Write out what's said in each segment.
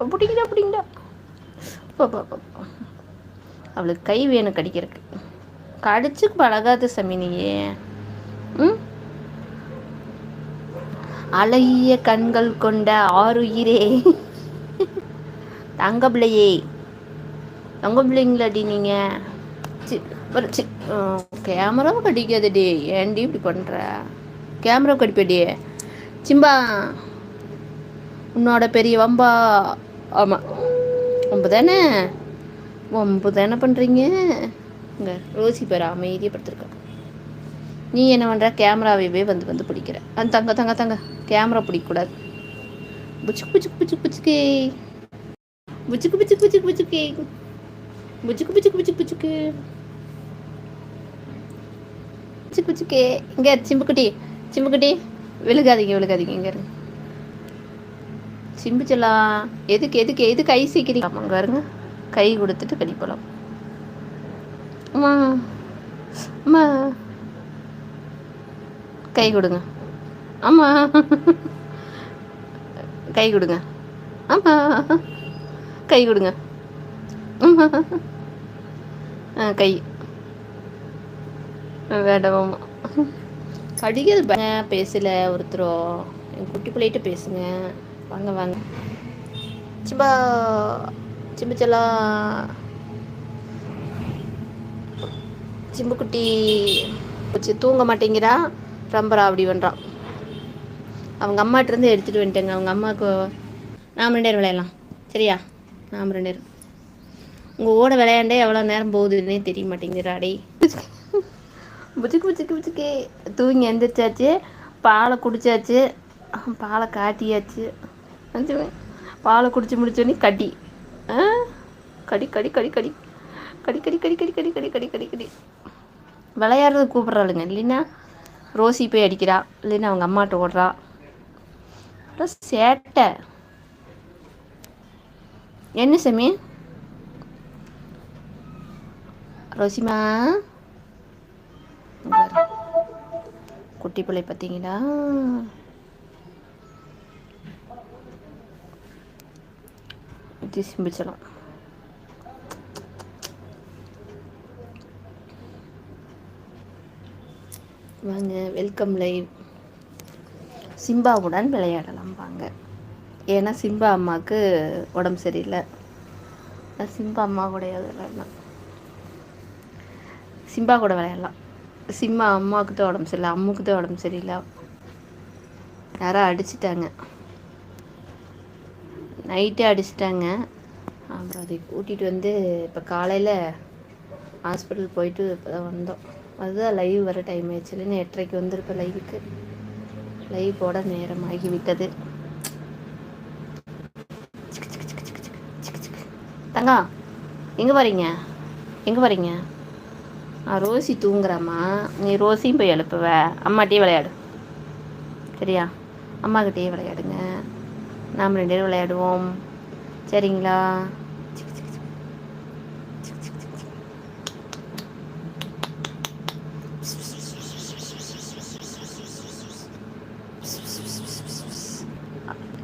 பிடிங்கடா பிடிங்கடா அவளுக்கு கை வேணும் கடிக்கிறதுக்கு. கடிச்சு பழகாத சமினியே. ம்? அழகிய கண்கள் கொண்ட ஆறுயிரே தங்க பிள்ளையே. தங்க பிள்ளைங்களாடி நீங்கள் சி சி கேமராவை கடிக்காதடி. ஏன்டி இப்படி பண்ணுற கேமரா கடிப்படி. சிம்பா. உன்னோட பெரிய வம்பா. ஆமாம் வம்பு தானே? வம்பு தானே பண்ணுறீங்க இங்கே ரோசி பேர் அமைதியாக படுத்துருக்கா நீ என்ன பண்ணுற கேமராவையவே வந்து வந்து பிடிக்கிற. அந்த தங்க தங்க தங்க. கேமரா பிடிக்கக்கூடாது. புச்சுக்கு புச்சுக்கு புச்சுக்கு புச்சுக்கே. புச்சுக்கு புச்சுக்கு புச்சுக்கு புச்சுக்கே. புச்சுக்கு புச்சுக்கு புச்சுக்கு புச்சுக்கு. புச்சுக்கு புச்சுக்கே. இங்கே சிம்புக்குட்டி. சிம்புக்குட்டி விழுகாதீங்க விழுகாதீங்க. இங்கே இருங்க சிம்பிச்சலாம் எதுக்கு எதுக்கு எது கை சீக்கிறீங்க அங்கே கை கொடுத்துட்டு கடிப்பலாம் அம்மா. அம்மா. கை கொடுங்க. அம்மா. கை கொடுங்க. அம்மா. கை கொடுங்க. அம்மா. ஆ கை. வேண்டாம் கடிக்கிறது பேசல ஒருத்தரும் என் குட்டி பிள்ளைகிட்ட பேசுங்க. வாங்க வாங்க. சிம்பா சிம்புச்சலா. சிம்புக்குட்டி வச்சு தூங்க மாட்டேங்கிறா. ரம்பரா அப்படி பண்ணுறான் அவங்க அம்மாட்டிருந்து எடுத்துகிட்டு வந்துட்டேங்க. அவங்க அம்மாவுக்கு நாம் ரெண்டு நேரம் விளையாடலாம். சரியா? நாம் ரெண்டு நேரம் உங்கள் ஓட விளையாண்டே எவ்வளோ நேரம் போகுதுன்னே தெரிய மாட்டேங்கிறாடே. புச்சுக்கு புச்சுக்கு புச்சுக்கு தூங்கி எந்திரிச்சாச்சு. பாலை குடிச்சாச்சு. பாலை காட்டியாச்சு. பாலை குடிச்சு முடிச்சோடனே கடி. ஆ? கடி கடி கடி கடி. கடி கடி கடி கடி கடி கடி கடி கடி கடி. விளையாடுறது கூப்பிட்றாளுங்க. இல்லைன்னா ரோசி போய் அடிக்கிறா. இல்லைன்னா அவங்க அம்மாட்ட ஓடுறா. சேட்டை. என்ன சாமி? ரோசிமா? குட்டி பிள்ளை பார்த்தீங்களா? சிம்பிச்சலாம் வாங்க வெல்கம் லைவ் சிம்பாவுடன் விளையாடலாம் வாங்க. ஏன்னா சிம்பா அம்மாவுக்கு உடம்பு சரியில்லை. சிம்பா அம்மா கூட விளையாடலாம் சிம்பா கூட விளையாடலாம். சிம்மா அம்மாவுக்கு தான் உடம்பு சரியில்லை அம்முக்கு தான் உடம்பு சரியில்லை. யாரோ அடிச்சிட்டாங்க. நைட்டே அடிச்சிட்டாங்க. அப்புறம் அதை கூட்டிகிட்டு வந்து இப்போ காலையில் ஹாஸ்பிட்டல் போயிட்டு இப்போ தான் வந்தோம். அதுதான் லைவ் வர டைம் ஆயிடுச்சு. இல்லைன்னு எட்டரைக்கு வந்திருப்பேன் லைவுக்கு லைவ் போட நேரம் ஆகிவிட்டது. தங்கா எங்கே வரீங்க எங்கே வரீங்க ஆ ரோசி தூங்குறாம்மா. நீ ரோசியும் போய் எழுப்புவ. அம்மாட்டே விளையாடு. சரியா? அம்மாக்கிட்டே விளையாடுங்க. நாம் ரெண்டு பேரும் விளையாடுவோம். சரிங்களா?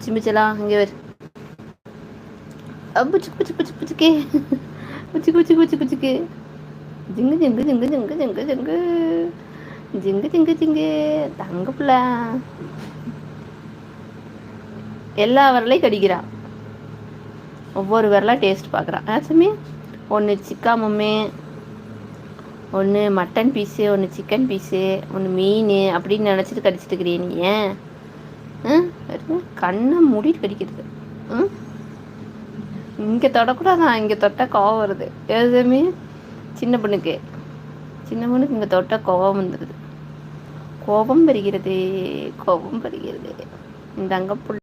சிமிச்சலா இங்கே வரு. புச்சு புச்சு புச்சு புச்சுக்கு. புச்சு புச்சு புச்சு புச்சுக்கு. ஜிங்கு ஜிங்கு ஜிங்கு ஜிங்கு ஜிங்கு ஜிங்கு. ஜிங்கு ஜிங்கு ஜிங்கு. தங்க பிள்ளை. எல்லா விரலையும் கடிக்கிறான் ஒவ்வொரு விரலாக டேஸ்ட் பார்க்குறான் ஆ ஒன்று சிக்கா ஒன்று மட்டன் பீஸு ஒன்று சிக்கன் பீஸு ஒன்று மீன் அப்படின்னு நினச்சிட்டு கடிச்சிட்டு இருக்கிறீ நீ ஏன்? கண்ணை மூடிட்டு கடிக்கிறது. இங்கே தொடக்கூடாதான் இங்கே தொட்டால் கோவம் வருது. எதுவுமே சின்ன பொண்ணுக்கு. சின்ன பொண்ணுக்கு இங்கே தொட்டால் கோவம் வந்துடுது கோபம் பெறுகிறது கோபம் பெறுகிறது இந்த அங்கே